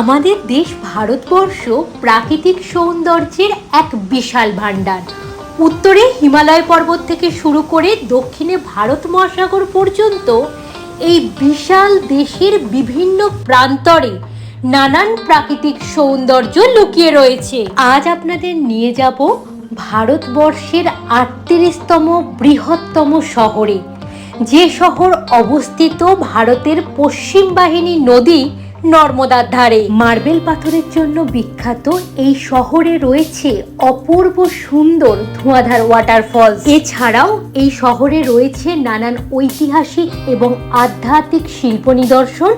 আমাদের দেশ ভারতবর্ষ প্রাকৃতিক সৌন্দর্যের এক বিশাল ভাণ্ডার। উত্তরে হিমালয় পর্বত থেকে শুরু করে দক্ষিণে ভারত মহাসাগর পর্যন্ত এই বিশাল দেশের বিভিন্ন প্রান্তরে নানান প্রাকৃতিক সৌন্দর্য লুকিয়ে রয়েছে। আজ আপনাদের নিয়ে যাব ভারতবর্ষের আটত্রিশতম বৃহত্তম শহরে। যে শহর অবস্থিত ভারতের পশ্চিম বাহিনী নদী নর্মদার ধারে। মার্বেল পাথরের জন্য বিখ্যাত এই শহরে রয়েছে অপূর্ব সুন্দর ধোঁয়াধার ওয়াটারফলস এছাড়াও এই শহরে রয়েছে নানান ঐতিহাসিক এবং আধ্যাত্মিক শিল্প নিদর্শন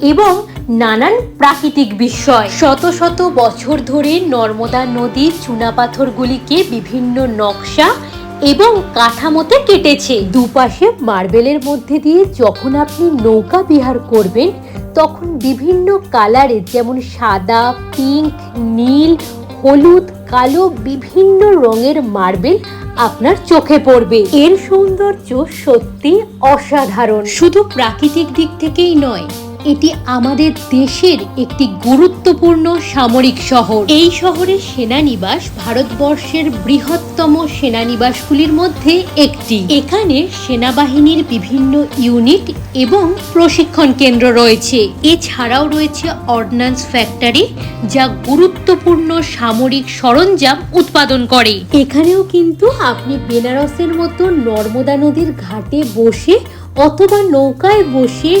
এবং নানান প্রাকৃতিক বিস্ময়। শত শত বছর ধরে নর্মদা নদীর চুনাপাথরগুলিকে বিভিন্ন নকশা এবং কাঠামোতে কেটেছে। দুপাশে মার্বেলের মধ্যে দিয়ে যখন আপনি নৌকা বিহার করবেন তখন বিভিন্ন কালারের যেমন সাদা পিঙ্ক নীল, হলুদ, কালো বিভিন্ন রঙের মার্বেল আপনার চোখে পড়বে। এর সৌন্দর্য সত্যি অসাধারণ। শুধু প্রাকৃতিক দিক থেকেই নয় এটি আমাদের দেশের একটি গুরুত্বপূর্ণ সামরিক শহর। এই শহরের সেনানিবাস ভারতবর্ষের বৃহত্তম সেনানিবাসগুলির মধ্যে একটি। এখানে সেনাবাহিনীর বিভিন্ন ইউনিট এবং প্রশিক্ষণ কেন্দ্র রয়েছে। এছাড়াও রয়েছে অর্ডিন্যান্স ফ্যাক্টরি, যা গুরুত্বপূর্ণ সামরিক সরঞ্জাম উৎপাদন করে। এখানেও কিন্তু আপনি বেনারসের মতো নর্মদা নদীর ঘাটে বসে অথবা নৌকায় বসে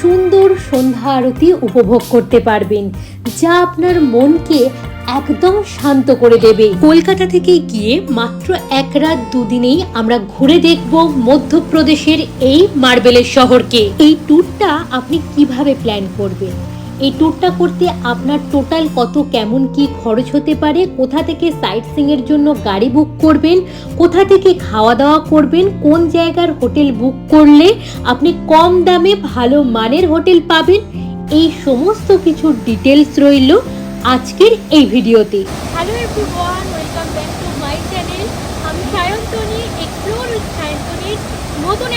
সুন্দর সন্ধ্যা আরতি উপভোগ করতে পারবেন, যা আপনার মনকে একদম শান্ত করে দেবে। কলকাতা থেকে গিয়ে মাত্র এক রাত দুদিনেই আমরা ঘুরে দেখব মধ্যপ্রদেশের এই মার্বেলের শহরকে। এই ট্যুরটা আপনি কীভাবে প্ল্যান করবেন? এই ট্যুরটা করতে আপনার টোটাল কত, কেমন, কি খরচ হতে পারে, কোথা থেকে সাইট সিংয়ের জন্য গাড়ি বুক করবেন, কোথা থেকে খাওয়া দাওয়া করবেন, কোন জায়গার হোটেল বুক করলে আপনি কম দামে ভালো মানের হোটেল পাবেন, এই সমস্ত কিছু ডিটেলস রইল আজকের এই ভিডিওতে হ্যালো এভরিওয়ান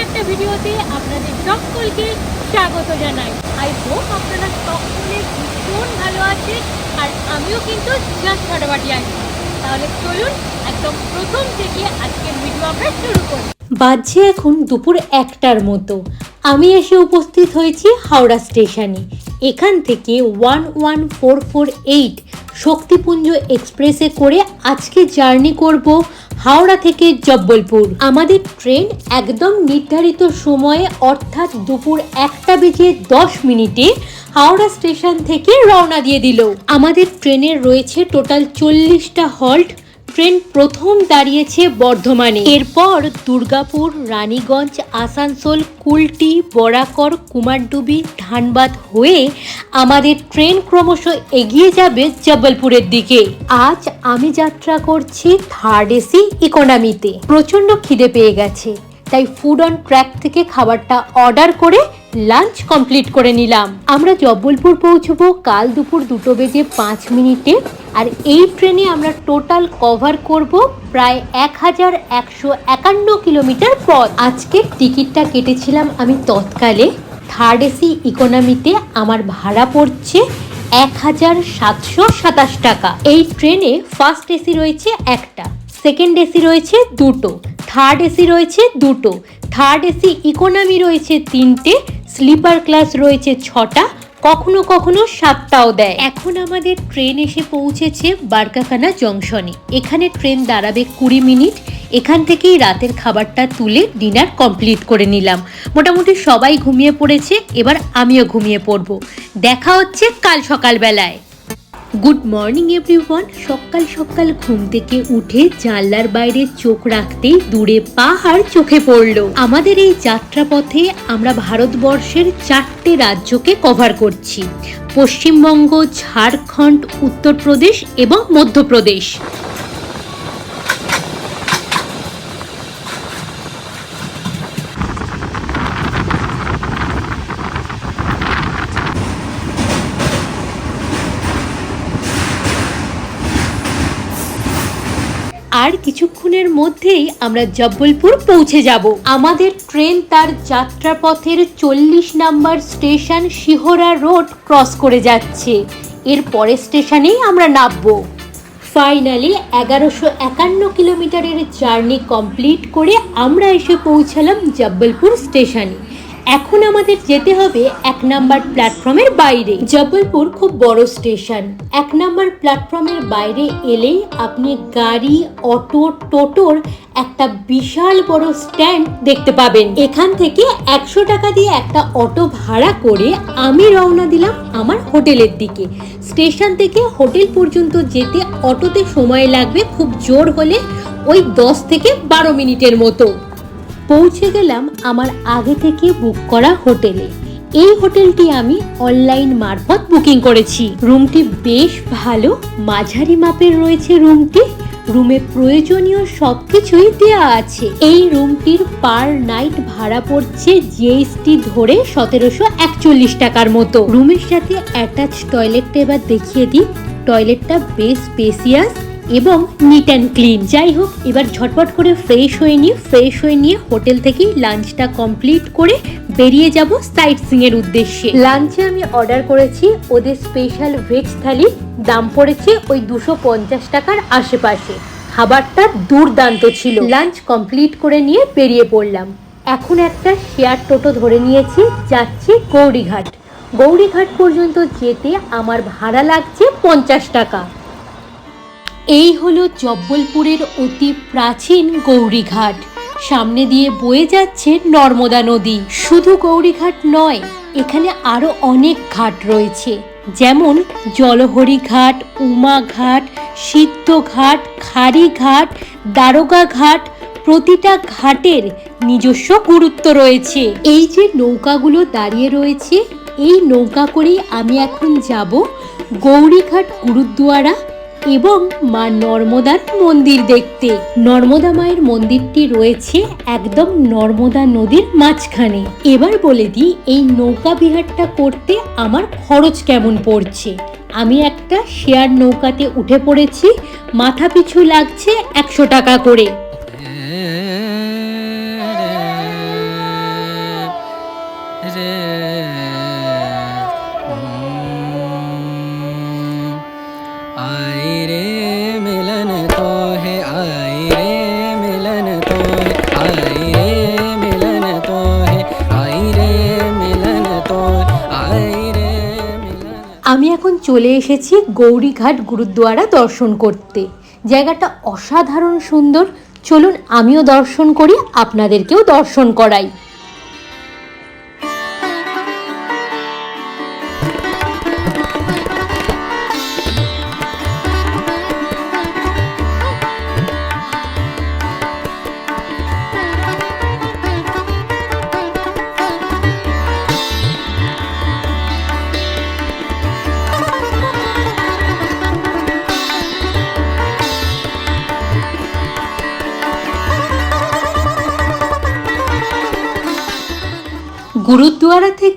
একটা ভিডিওতে আপনাদের সকলকে স্বাগত জানাই। আই হোপ আপনারা সকলে ভীষণ ভালো আছেন, আর আমিও কিন্তু জাস্ট ফাটাফাটি আছি। তাহলে চলুন একদম প্রথম থেকে আজকের ভিডিও আমরা শুরু করি। বাজছে এখন দুপুর একটার মতো। আমি এসে উপস্থিত হয়েছি হাওড়া স্টেশনে। এখান থেকে one one four four eight Shaktipunj এক্সপ্রেসে করে আজকে জার্নি করব হাওড়া থেকে জব্বলপুর। আমাদের ট্রেন একদম নির্ধারিত সময়ে, অর্থাৎ দুপুর একটা বেজে দশ মিনিটে হাওড়া স্টেশন থেকে রওনা দিয়ে দিল। আমাদের ট্রেনের রয়েছে টোটাল চল্লিশটা হল্ট। ট্রেন প্রথম দাঁড়িয়েছে বর্ধমানে। এরপর দুর্গাপুর, রানীগঞ্জ, আসানসোল, কুলটি, বরাকর, কুমারডুবি, ধানবাদ হয়ে আমাদের ট্রেন ক্রমশ এগিয়ে যাবে জব্বলপুরের দিকে। আজ আমি যাত্রা করছি থার্ড এসি ইকোনমিতে। প্রচণ্ড খিদে পেয়ে গেছে, তাই ফুড অন ট্র্যাক থেকে খাবারটা অর্ডার করে লাঞ্চ কমপ্লিট করে নিলাম। আমরা জব্বলপুর পৌঁছবো কাল দুপুর দুটো বেজে পাঁচ মিনিটে আর এই ট্রেনে আমরা টোটাল কভার করব প্রায় এক হাজার একশো একান্ন কিলোমিটার পথ। আজকের টিকিটটা কেটেছিলাম আমি তৎকালে। থার্ড এসি ইকোনমিতে আমার ভাড়া পড়ছে এক হাজার সাতশো সাতাশ টাকা। এই ট্রেনে ফার্স্ট এসি রয়েছে একটা সেকেন্ড এসি রয়েছে দুটো থার্ড এসি রয়েছে দুটো থার্ড এসি ইকোনমি রয়েছে তিনটে, স্লিপার ক্লাস রয়েছে ছটা, কখনো কখনো সাতটাও দেয়। এখন আমাদের ট্রেন এসে পৌঁছেছে বারকাখানা জংশনে। এখানে ট্রেন দাঁড়াবে কুড়ি মিনিট। এখান থেকেই রাতের খাবারটা তুলে ডিনার কমপ্লিট করে নিলাম। মোটামুটি সবাই ঘুমিয়ে পড়েছে, এবার আমিও ঘুমিয়ে পড়ব। দেখা হচ্ছে কাল সকালবেলায়। গুড মর্নিং এভরিওয়ান সকাল সকাল ঘুম থেকে উঠে জানলার বাইরে চোখ রাখতে দূরে পাহাড় চোখে পড়ল। আমাদের এই যাত্রাপথে আমরা ভারতবর্ষের চারটে রাজ্যকে কভার করছি। পশ্চিমবঙ্গ, ঝাড়খণ্ড, উত্তরপ্রদেশ এবং মধ্যপ্রদেশ আর কিছুক্ষণের মধ্যেই আমরা জব্বলপুর পৌঁছে যাব। আমাদের ট্রেন তার যাত্রাপথের চল্লিশ number station Shihara road cross করে যাচ্ছে। এর পরের স্টেশনেই আমরা নামবো। ফাইনালি এগারোশো একান্ন কিলোমিটারের জার্নি কমপ্লিট করে আমরা এসে পৌঁছালাম জব্বলপুর স্টেশনে। এখন আমাদের যেতে হবে এক নাম্বার প্ল্যাটফর্মের বাইরে। জবলপুর খুব বড় স্টেশন। এক নাম্বার প্ল্যাটফর্মের বাইরে এলেই আপনি গাড়ি, অটো, টোটোর একটা বিশাল বড় স্ট্যান্ড দেখতে পাবেন। এখান থেকে একশো টাকা দিয়ে একটা অটো ভাড়া করে আমি রওনা দিলাম আমার হোটেলের দিকে। স্টেশন থেকে হোটেল পর্যন্ত যেতে অটোতে সময় লাগবে খুব জোর হলে ওই দশ থেকে বারো মিনিটের মতো। পৌঁছে গেলাম আমার আগে থেকে বুক করা হোটেলে। এই হোটেলটি আমি অনলাইন মারফত বুকিং করেছি। রুমটি বেশ ভালো, মাঝারি মাপের রয়েছে রুমটি। রুমে প্রয়োজনীয় সবকিছুই দেওয়া আছে। এই রুমটির পার নাইট ভাড়া পড়ছে জিএসটি ধরে সতেরোশো একচল্লিশ টাকার মতো। রুমের সাথে অ্যাটাচ টয়লেটটা এবার দেখিয়ে দিই। টয়লেটটা বেশ স্পেসিয়াস এবং নিট অ্যান্ড ক্লিন যাই হোক, এবার ঝটপট করে ফ্রেশ হয়ে নিয়ে ফ্রেশ হয়ে নিয়ে হোটেল থেকেই লাঞ্চটা কমপ্লিট করে বেরিয়ে যাব সাইট সিং এর উদ্দেশ্যে। লাঞ্চে আমি অর্ডার করেছি, ওদের স্পেশাল ভেজ থালি। দাম পড়েছে ওই দুশো পঞ্চাশ টাকার আশেপাশে। খাবারটা দুর্দান্ত ছিল। লাঞ্চ কমপ্লিট করে নিয়ে বেরিয়ে পড়লাম। এখন একটা শেয়ার টোটো ধরে নিয়েছি, যাচ্ছি গৌরীঘাট। গৌরীঘাট পর্যন্ত যেতে আমার ভাড়া লাগছে পঞ্চাশ টাকা। এই হলো জব্বলপুরের অতি প্রাচীন গৌরীঘাট। সামনে দিয়ে বয়ে যাচ্ছে নর্মদা নদী। শুধু গৌরীঘাট নয়, এখানে আরও অনেক ঘাট রয়েছে। যেমন জলহরি ঘাট, উমা ঘাট, সিদ্ধ ঘাট, খারি ঘাট, দারোগা ঘাট, প্রতিটা ঘাটের নিজস্ব গুরুত্ব রয়েছে। এই যে নৌকাগুলো দাঁড়িয়ে রয়েছে, এই নৌকা করেই আমি এখন যাব গৌরীঘাট গুরুদ্বারা এবং মা নর্মদার মন্দির দেখতে। নর্মদা মায়ের মন্দিরটি রয়েছে একদম নর্মদা নদীর মাঝখানে। এবার বলে দিই, এই নৌকা বিহারটা করতে আমার খরচ কেমন পড়ছে? আমি একটা শেয়ার নৌকাতে উঠে পড়েছি, মাথা পিছু লাগছে একশো টাকা করে। আমি এখন চলে এসেছি গৌরীঘাট গুরুদ্বারা দর্শন করতে। জায়গাটা অসাধারণ সুন্দর। চলুন আমিও দর্শন করি, আপনাদেরকেও দর্শন করাই।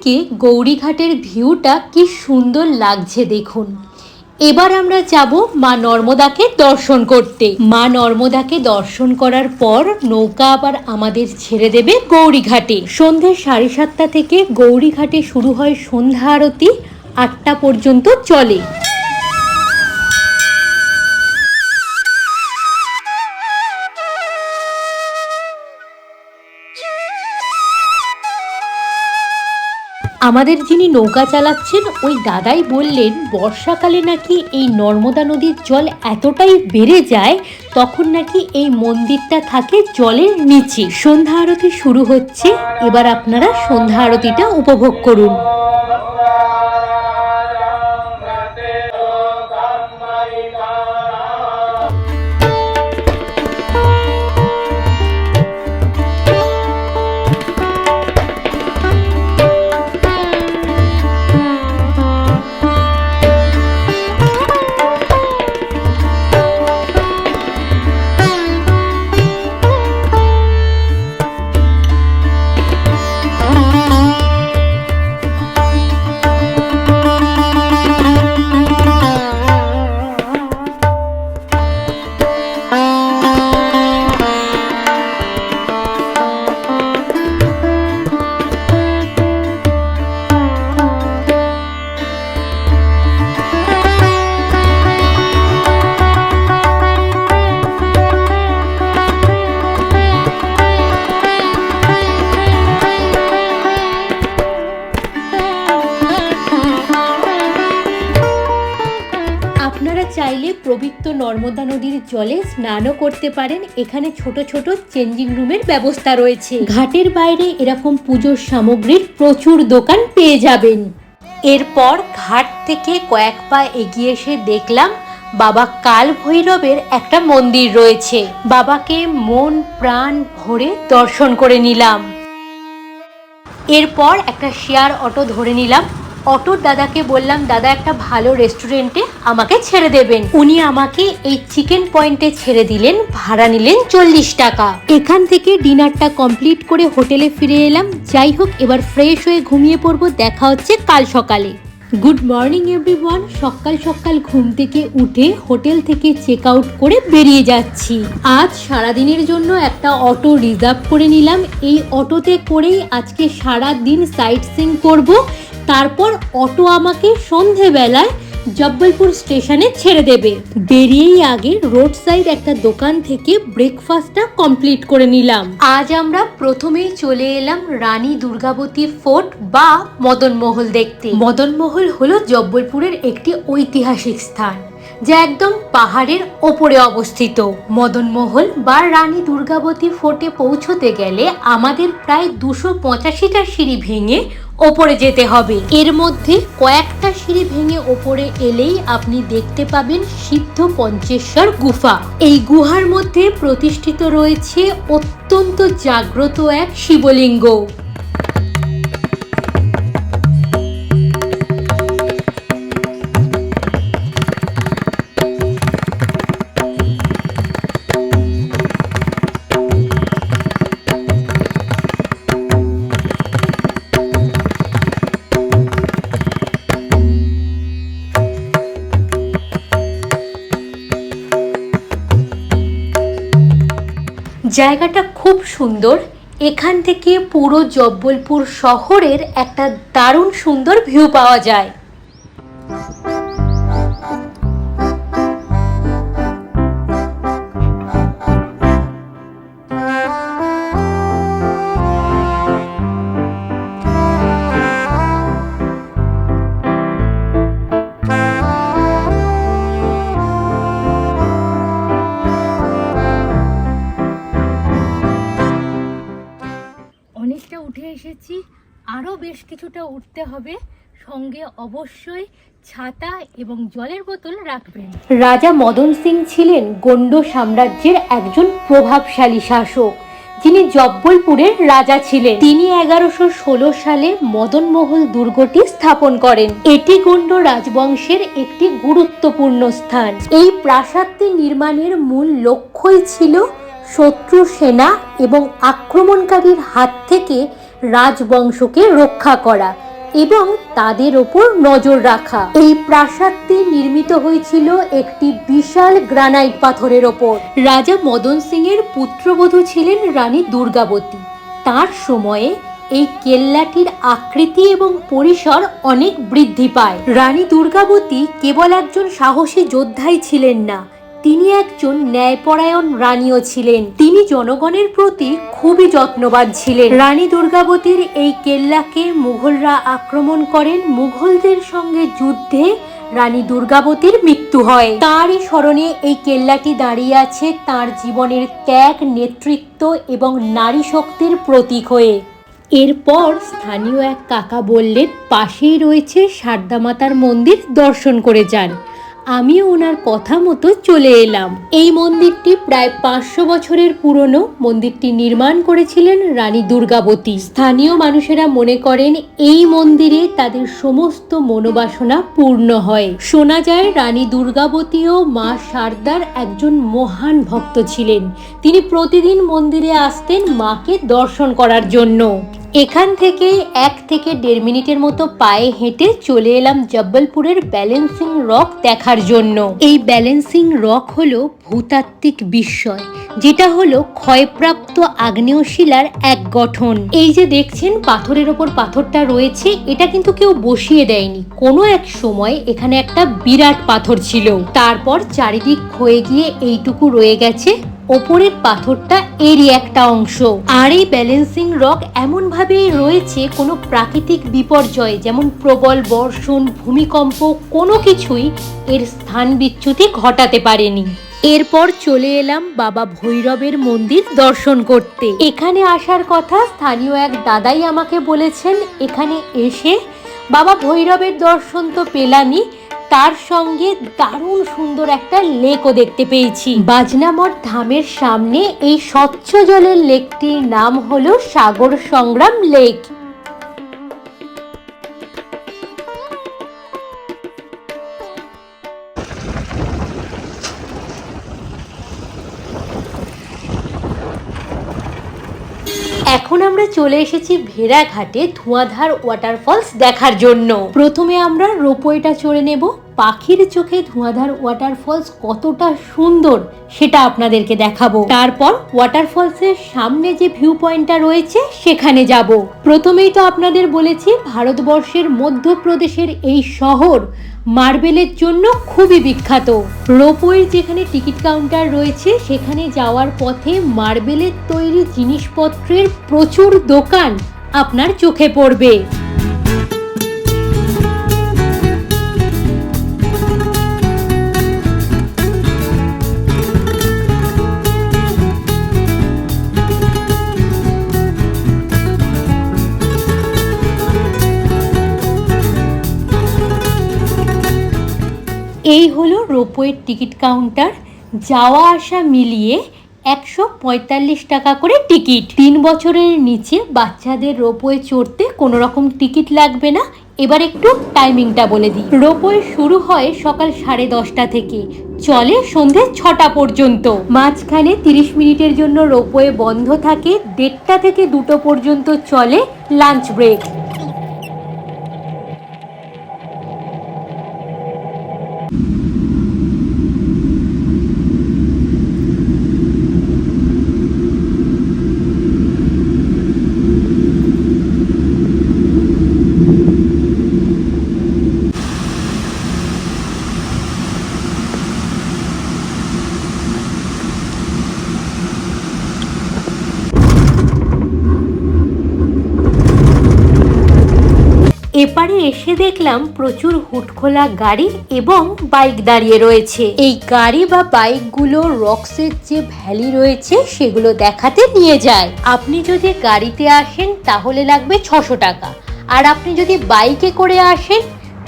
থেকে গৌরীঘাটের ভিউটা কি সুন্দর লাগছে দেখুন। এবার আমরা যাব মা নর্মদাকে দর্শন করতে। মা নর্মদাকে দর্শন করার পর নৌকা আবার আমাদের ছেড়ে দেবে গৌরীঘাটে। সন্ধে সাড়ে সাতটা থেকে গৌরীঘাটে শুরু হয় সন্ধ্যা আরতি, আটটা পর্যন্ত চলে। আমাদের যিনি নৌকা চালাচ্ছেন, ওই দাদাই বললেন, বর্ষাকালে নাকি এই নর্মদা নদীর জল এতটাই বেড়ে যায়, তখন নাকি এই মন্দিরটা থাকে জলের নিচে। সন্ধ্যা আরতি শুরু হচ্ছে, এবার আপনারা সন্ধ্যা আরতিটা উপভোগ করুন। চাইলে পবিত্র নর্মদা নদীর জলে স্নানও করতে পারেন। এখানে ছোট ছোট চেঞ্জিং রুমের ব্যবস্থা রয়েছে। ঘাটের বাইরে এরকম পুজোর সামগ্রীর প্রচুর দোকান পেয়ে যাবেন। এরপর ঘাট থেকে কয়েক পা এগিয়ে এসে দেখলাম, বাবা কাল ভৈরবের একটা মন্দির রয়েছে। বাবাকে মন প্রাণ ভরে দর্শন করে নিলাম। এরপর একটা শেয়ার অটো ধরে নিলাম। অটোর দাদাকে বললাম, দাদা, একটা ভালো রেস্টুরেন্টে আমাকে ছেড়ে দেবেন। উনি আমাকে এই চিকেন পয়েন্টে ছেড়ে দিলেন, ভাড়া নিলেন চল্লিশ টাকা। এখান থেকে ডিনারটা কমপ্লিট করে হোটেলে ফিরে এলাম। যাই হোক, এবার ফ্রেশ হয়ে ঘুমিয়ে পড়ব। দেখা হচ্ছে কাল সকালে। গুড মর্নিং এভরিওয়ান সকাল সকাল ঘুম থেকে উঠে হোটেল থেকে চেক আউট করে বেরিয়ে যাচ্ছি। আজ সারাদিনের জন্য একটা অটো রিজার্ভ করে নিলাম। এই অটোতে করেই আজকে সারা দিন সাইট সিং করব। তারপর অটো আমাকে সন্ধেবেলায় জব্বলপুর স্টেশনে ছেড়ে দেবে। বেরিয়েই আগে রোড সাইড একটা দোকান থেকে ব্রেকফাস্টটা কমপ্লিট করে নিলাম। আজ আমরা প্রথমেই চলে এলাম রানী দুর্গাবতী ফোর্ট বা মদনমহল দেখতে। মদনমহল হলো জব্বলপুরের একটি ঐতিহাসিক স্থান, যা একদম পাহাড়ের ওপরে অবস্থিত। মদনমহল বা রানী দুর্গাবতী ফোর্টে পৌঁছতে গেলে আমাদের প্রায় দুশো পঁচাশিটা সিঁড়ি ভেঙে ওপরে যেতে হবে। এর মধ্যে কয়েকটা সিঁড়ি ভেঙে ওপরে এলেই আপনি দেখতে পাবেন সিদ্ধ পঞ্চেশ্বর গুফা। এই গুহার মধ্যে প্রতিষ্ঠিত রয়েছে অত্যন্ত জাগ্রত এক শিবলিঙ্গ। জায়গাটা খুব সুন্দর। এখান থেকে পুরো জব্বলপুর শহরের একটা দারুণ সুন্দর ভিউ পাওয়া যায়। উঠে এসেছি। আরও বেশ কিছুটা উঠতে হবে। সঙ্গে অবশ্যই ছাতা এবং জলের বোতল রাখবেন। রাজা মদন সিং ছিলেন গণ্ড সাম্রাজ্যের একজন প্রভাবশালী শাসক, যিনি জব্বলপুরের রাজা ছিলেন। তিনি এগারোশো ষোলো সালে মদনমহল দুর্গটি স্থাপন করেন। এটি গণ্ড রাজবংশের একটি গুরুত্বপূর্ণ স্থান। এই প্রাসাদটি নির্মাণের মূল লক্ষ্যই ছিল শত্রু সেনা এবং আক্রমণকারীর হাত থেকে রাজবংশকে রক্ষা করা এবং তাদের ওপর নজর রাখা। এই প্রাসাদটি নির্মিত হয়েছিল একটি বিশাল গ্রানাইট পাথরের ওপর। রাজা মদন সিং এর পুত্রবধূ ছিলেন রানী দুর্গাবতী। তার সময়ে এই কেল্লাটির আকৃতি এবং পরিসর অনেক বৃদ্ধি পায়। রানী দুর্গাবতী কেবল একজন সাহসী যোদ্ধাই ছিলেন না তিনি একজন ন্যায়পরায়ণ রানীও ছিলেন। তিনি জনগণের প্রতি খুবই যত্নবান ছিলেন। রানী দুর্গাবতীর এই কেল্লাকে মুঘলরা আক্রমণ করেন। মুঘলদের সঙ্গে যুদ্ধে রানী দুর্গাবতীর মৃত্যু হয়। তারই স্মরণে এই কেল্লাটি দাঁড়িয়ে আছে তার জীবনের ত্যাগ, নেতৃত্ব এবং নারী শক্তির প্রতীক হয়ে। এরপর স্থানীয় এক কাকা বললেন, পাশেই রয়েছে সারদামাতার মন্দির, দর্শন করে যান। আমিও ওনার কথা মতো চলে এলাম। এই মন্দিরটি প্রায় পাঁচশো বছরের পুরনো। মন্দিরটি নির্মাণ করেছিলেন রানী দুর্গাবতী। স্থানীয় মানুষেরা মনে করেন এই মন্দিরে তাদের সমস্ত মনোবাসনা পূর্ণ হয়। শোনা যায়, রানী দুর্গাবতীও মা সারদার একজন মহান ভক্ত ছিলেন। তিনি প্রতিদিন মন্দিরে আসতেন মাকে দর্শন করার জন্য। এখান থেকে এক থেকে দেড় মিনিটের মতো পায়ে হেঁটে চলে এলাম জব্বলপুরের ব্যালেন্সিং রক দেখার জন্য। এই ব্যালেন্সিং রক হলো ভূতাত্ত্বিক বিস্ময়, যেটা হলো ক্ষয়প্রাপ্ত আগ্নেয় শিলার এক গঠন। এই যে দেখছেন, পাথরের ওপর পাথরটা রয়েছে, এটা কিন্তু কেউ বসিয়ে দেয়নি। কোনো এক সময় এখানে একটা বিরাট পাথর ছিল। তারপর চারিদিক ক্ষয়ে গিয়ে এইটুকু রয়ে গেছে। ওপরের পাথরটা এরই একটা অংশ। আর এই ব্যালেন্সিং রক এমন ভাবেই রয়েছে কোনো প্রাকৃতিক বিপর্যয়, যেমন প্রবল বর্ষণ, ভূমিকম্প, কোনো কিছুই এর স্থান বিচ্যুতি ঘটাতে পারেনি। এরপর চলে এলাম বাবা ভৈরবের মন্দির দর্শন করতে। এখানে আসার কথা স্থানীয় এক দাদাই আমাকে বলেছেন, এখানে এসে বাবা ভৈরবের দর্শন তো পেলামই তার সঙ্গে দারুণ সুন্দর একটা লেকও দেখতে পেয়েছি। বাজনামঠ ধামের সামনে এই স্বচ্ছ জলের লেকটির নাম হলো সাগর সংগ্রাম লেক। চলে এসেছি ভেড়াঘাটে ধোঁয়াধার ওয়াটারফলস দেখার জন্য। প্রথমে আমরা রোপওয়েটা চড়ে নেব। পাখির চোখে ধোঁয়াধার ওয়াটারফলস কতটা সুন্দর সেটা আপনাদেরকে দেখাবো। তারপর ওয়াটারফলসের সামনে যে ভিউ পয়েন্টটা রয়েছে, সেখানে যাব। প্রথমেই তো আপনাদের বলেছি, ভারতবর্ষের মধ্যপ্রদেশের এই শহর মার্বেলের জন্য খুবই বিখ্যাত। রোপওয়ের যেখানে টিকিট কাউন্টার রয়েছে, সেখানে যাওয়ার পথে মার্বেলের তৈরি জিনিসপত্রের প্রচুর দোকান আপনার চোখে পড়বে। এই হলো রোপওয়ের টিকিট কাউন্টার। যাওয়া আসা মিলিয়ে একশো পঁয়তাল্লিশ টাকা করে টিকিট। তিন বছরের নিচে বাচ্চাদের রোপওয়ে চড়তে কোনো রকম টিকিট লাগবে না। এবার একটু টাইমিংটা বলে দিই। রোপওয়ে শুরু হয় সকাল সাড়ে দশটা থেকে, চলে সন্ধে ছটা পর্যন্ত। মাঝখানে তিরিশ মিনিটের জন্য রোপওয়ে বন্ধ থাকে, দেড়টা থেকে দুটো পর্যন্ত চলে লাঞ্চ ব্রেক এপারে এসে দেখলাম প্রচুর হুটখোলা গাড়ি এবং বাইক দাঁড়িয়ে রয়েছে। এই গাড়ি বা বাইকগুলো রক্সের যে ভ্যালি রয়েছে, সেগুলো দেখাতে নিয়ে যায়। আপনি যদি গাড়িতে আসেন, তাহলে লাগবে ছশো টাকা। আর আপনি যদি বাইকে করে আসেন,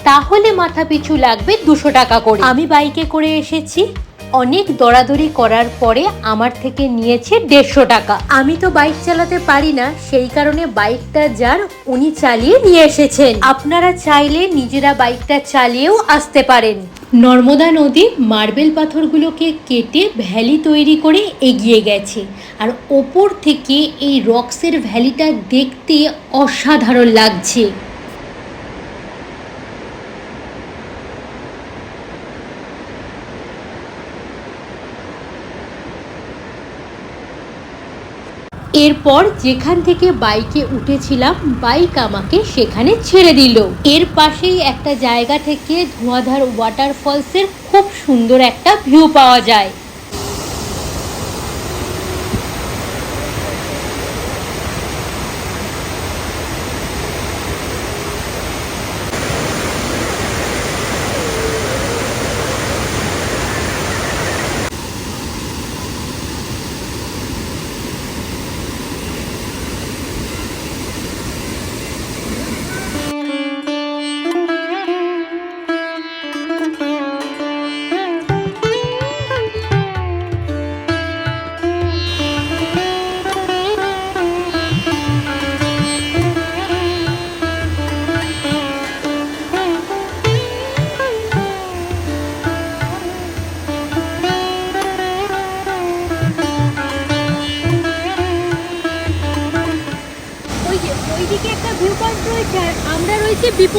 তাহলে মাথা পিছু লাগবে দুশো টাকা করে। আমি বাইকে করে এসেছি। অনেক দরাদরি করার পরে আমার থেকে নিয়েছে দেড়শো টাকা। আমি তো বাইক চালাতে পারি না, সেই কারণে বাইকটা যার উনি চালিয়ে নিয়ে এসেছেন। আপনারা চাইলে নিজেরা বাইকটা চালিয়েও আসতে পারেন। নর্মদা নদী মার্বেল পাথরগুলোকে কেটে ভ্যালি তৈরি করে এগিয়ে গেছে। আর ওপর থেকে এই রক্সের ভ্যালিটা দেখতে অসাধারণ লাগছে। এরপর যেখান থেকে বাইকে উঠেছিলাম, বাইক আমাকে সেখানে ছেড়ে দিল। এর পাশেই একটা জায়গা থেকে ধোঁয়াধার ওয়াটারফলসের খুব সুন্দর একটা ভিউ পাওয়া যায়।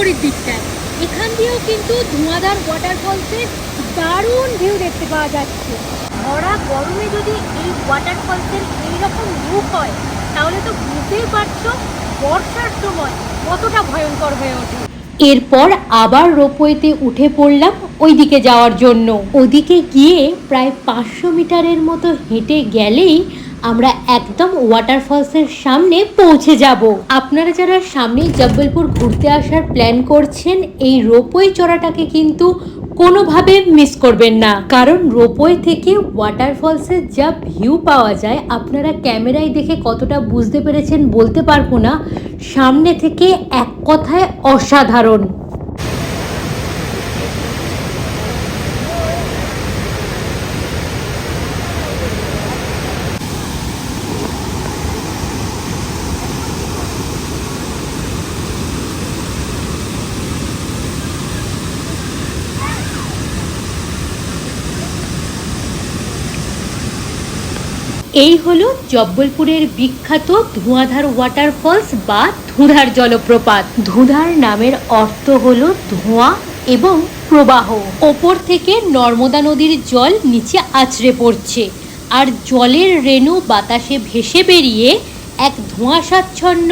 বিপরীত দিকটায় এখান দিয়েও কিন্তু ধোঁয়াধার ওয়াটারফলসের দারুণ ভিউ দেখতে পাওয়া যাচ্ছে। ভরা গরমে যদি এই ওয়াটারফলসের এইরকম রূপ হয়, তাহলে তো বুঝতেই পারছ বর্ষার সময় কতটা ভয়ঙ্কর হয়ে ওঠে। এরপর আবার রোপওয়েতে উঠে পড়লাম ওইদিকে যাওয়ার জন্য। ওদিকে গিয়ে প্রায় পাঁচশো মিটারের মতো হেঁটে গেলেই আমরা একদম ওয়াটারফলসের সামনে পৌঁছে যাব। আপনারা যারা সামনে জব্বলপুর ঘুরতে আসার প্ল্যান করছেন, এই রোপওয়ে চড়াটাকে কিন্তু কোনোভাবে মিস করবেন না। কারণ রোপওয়ে থেকে ওয়াটারফলসের যা ভিউ পাওয়া যায়, আপনারা ক্যামেরায় দেখে কতটা বুঝতে পেরেছেন বলতে পারব না। সামনে থেকে এক কথায় অসাধারণ। এই হলো জব্বলপুরের বিখ্যাত ধোঁয়াধার ওয়াটারফলস বা ধুধার জলপ্রপাত। ধুধার নামের অর্থ হলো ধোঁয়া এবং প্রবাহ। ওপর থেকে নর্মদা নদীর জল নিচে আছড়ে পড়ছে আর জলের রেণু বাতাসে ভেসে বেরিয়ে এক ধোঁয়াশাচ্ছন্ন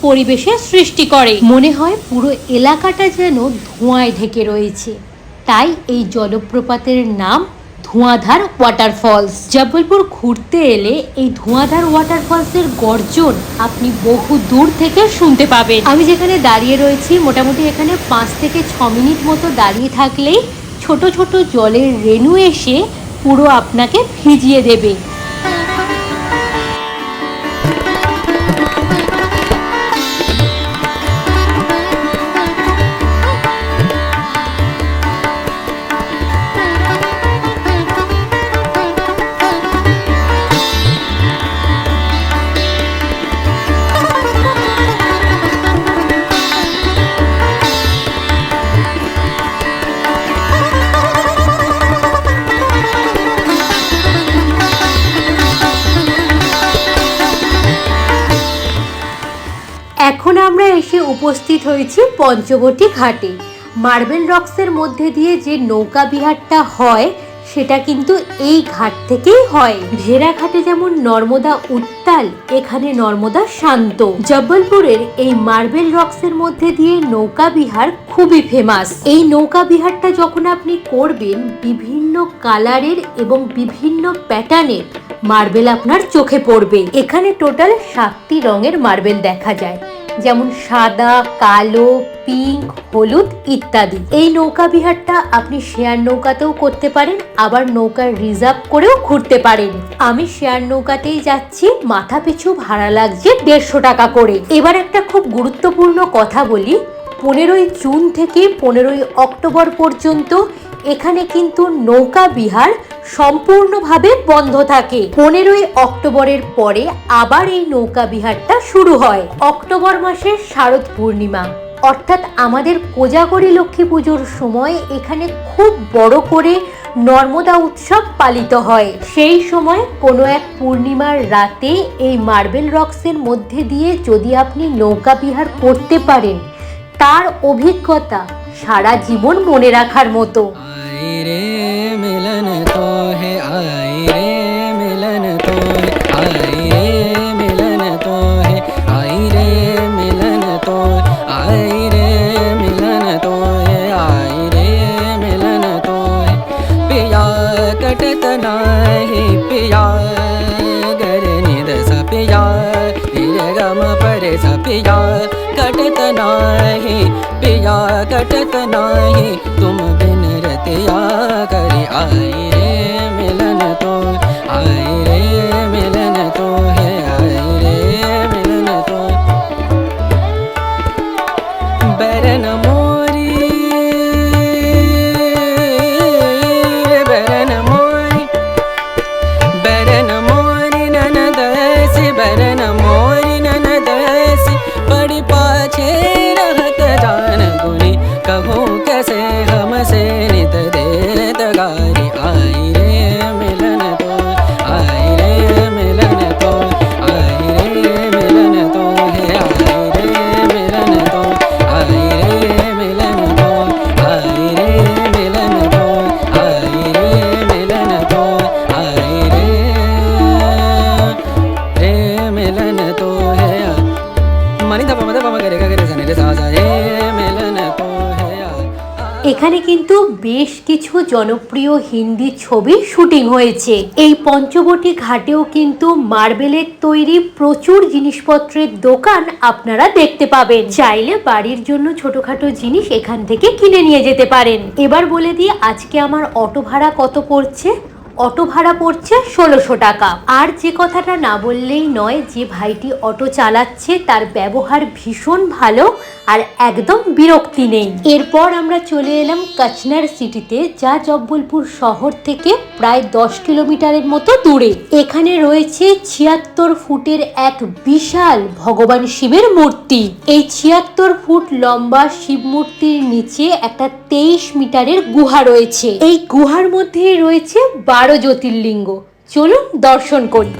পরিবেশের সৃষ্টি করে। মনে হয় পুরো এলাকাটা যেন ধোঁয়ায় ঢেকে রয়েছে। তাই এই জলপ্রপাতের নাম ধোঁয়াধার ওয়াটারফলস জবলপুর ঘুরতে এলে এই ধোঁয়াধার ওয়াটারফলসের গর্জন আপনি বহু দূর থেকে শুনতে পাবেন। আমি যেখানে দাঁড়িয়ে রয়েছি, মোটামুটি এখানে পাঁচ থেকে ছ মিনিট মতো দাঁড়িয়ে থাকলেই ছোট ছোট জলের রেণু এসে পুরো আপনাকে ভিজিয়ে দেবে। এসে উপস্থিত হয়েছি পঞ্চবটি ঘাটে। মার্বেল রক্সের মধ্যে দিয়ে যে নৌকা বিহারটা হয়, সেটা কিন্তু এই ঘাট থেকেই হয়। ভেড়াঘাটে যেমন নর্মদা উত্তাল, এখানে নর্মদা শান্ত। জব্বলপুরের এই মার্বেল রক্সের মধ্যে দিয়ে নৌকা বিহার খুবই ফেমাস এই নৌকা বিহারটা যখন আপনি করবেন, বিভিন্ন কালারের এবং বিভিন্ন প্যাটার্নের মার্বেল আপনার চোখে পড়বে। এখানে টোটাল সাতটি রঙের মার্বেল দেখা যায়। যেমন সাদা, কালো পিঙ্ক হলুদ ইত্যাদি। এই নৌকা বিহারটা আপনি শেয়ার নৌকাতেও করতে পারেন, আবার নৌকার রিজার্ভ করেও ঘুরতে পারেন। আমি শেয়ার নৌকাতেই যাচ্ছি, মাথা পিছু ভাড়া লাগছে দেড়শো টাকা করে। এবার একটা খুব গুরুত্বপূর্ণ কথা বলি, পনেরোই জুন থেকে পনেরোই অক্টোবর পর্যন্ত এখানে কিন্তু নৌকা বিহার সম্পূর্ণভাবে বন্ধ থাকে। পনেরোই অক্টোবরের পরে আবার এই নৌকা বিহারটা শুরু হয়। অক্টোবর মাসের শারদ পূর্ণিমা। অর্থাৎ আমাদের কোজাগরী লক্ষ্মী পুজোর সময় এখানে খুব বড় করে নর্মদা উৎসব পালিত হয়। সেই সময় কোনো এক পূর্ণিমার রাতে এই মার্বেল রক্সের মধ্যে দিয়ে যদি আপনি নৌকা বিহার করতে পারেন, তার অভিজ্ঞতা সারা জীবন মনে রাখার মতো। आई रे मिलन तो है आई रे मिलन तो है आई रे मिलन तो है आई रे मिलन तो आई रे मिलन तो है आई रे मिलन तो है। पिया कटत नाही, पिया गर निद स पिया तिर गम पर स पिया कटत नाही, पिया कटत नाही, तुम কিন্তু বেশ কিছু জনপ্রিয় হিন্দি ছবি শুটিং হয়েছে। এই পঞ্চবটি ঘাটেও কিন্তু মার্বেলের তৈরি প্রচুর জিনিসপত্রের দোকান আপনারা দেখতে পাবেন। চাইলে বাড়ির জন্য ছোটখাটো জিনিস এখান থেকে কিনে নিয়ে যেতে পারেন। এবার বলে দিই, আজকে আমার অটো ভাড়া কত পড়ছে? অটো ভাড়া পড়ছে ষোলোশো টাকা। আর যে কথাটা না বললেই নয়, যে ভাইটি অটো চালাচ্ছে তার ব্যবহার ভীষণ ভালো আর একদম বিরক্তি নেই। এরপর আমরা চলে এলাম কাচনার সিটিতে, যা জব্বলপুর শহর থেকে প্রায় দশ কিলোমিটারের মতো দূরে। এখানে রয়েছে ছিয়াত্তর ফুটের এক বিশাল ভগবান শিবের মূর্তি। এই ছিয়াত্তর ফুট লম্বা শিব মূর্তির নিচে একটা তেইশ মিটারের গুহা রয়েছে। এই গুহার মধ্যে রয়েছে বারো জ্যোতির্লিঙ্গ। চলুন দর্শন করি।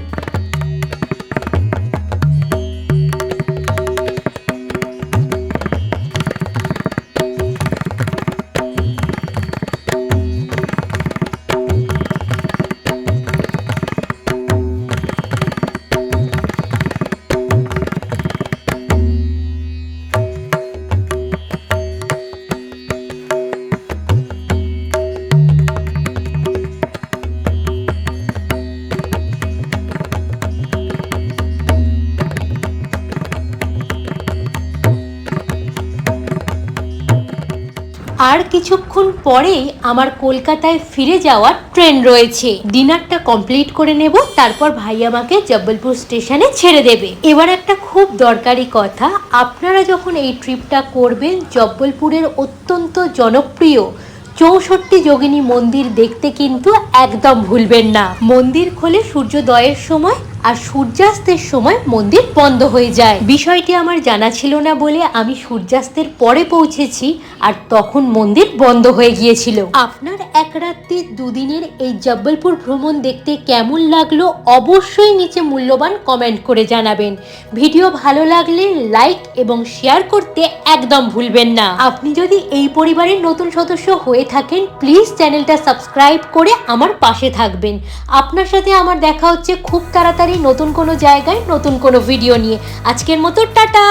কিছুক্ষণ পরেই আমার কলকাতায় ফিরে যাওয়ার ট্রেন রয়েছে। ডিনারটা কমপ্লিট করে নেব, তারপর ভাই আমাকে জব্বলপুর স্টেশনে ছেড়ে দেবে। এবার একটা খুব দরকারি কথা, আপনারা যখন এই ট্রিপটা করবেন, জব্বলপুরের অত্যন্ত জনপ্রিয় চৌষট্টি যোগিনী মন্দির দেখতে কিন্তু একদম ভুলবেন না। মন্দির খোলে সূর্যোদয়ের সময় আর সূর্যাস্তের সময় মন্দির বন্ধ হয়ে যায়। বিষয়টি আমার জানা ছিল না বলে আমি সূর্যাস্তের পরে পৌঁছেছি আর তখন মন্দির বন্ধ হয়ে গিয়েছিল। আপনার এক রাত্রি দুদিনের এই জব্বলপুর ভ্রমণ দেখতে কেমন লাগল অবশ্যই নিচে মূল্যবান কমেন্ট করে জানাবেন। ভিডিও ভালো লাগলে লাইক এবং শেয়ার করতে একদম ভুলবেন না। আপনি যদি এই পরিবারের নতুন সদস্য হয়ে থাকেন প্লিজ চ্যানেলটা সাবস্ক্রাইব করে আমার পাশে থাকবেন। আপনার সাথে আমার দেখা হচ্ছে খুব তাড়াতাড়ি। নতুন কোনো জায়গায় নতুন কোনো ভিডিও নিয়ে। আজকের মতো টাটা!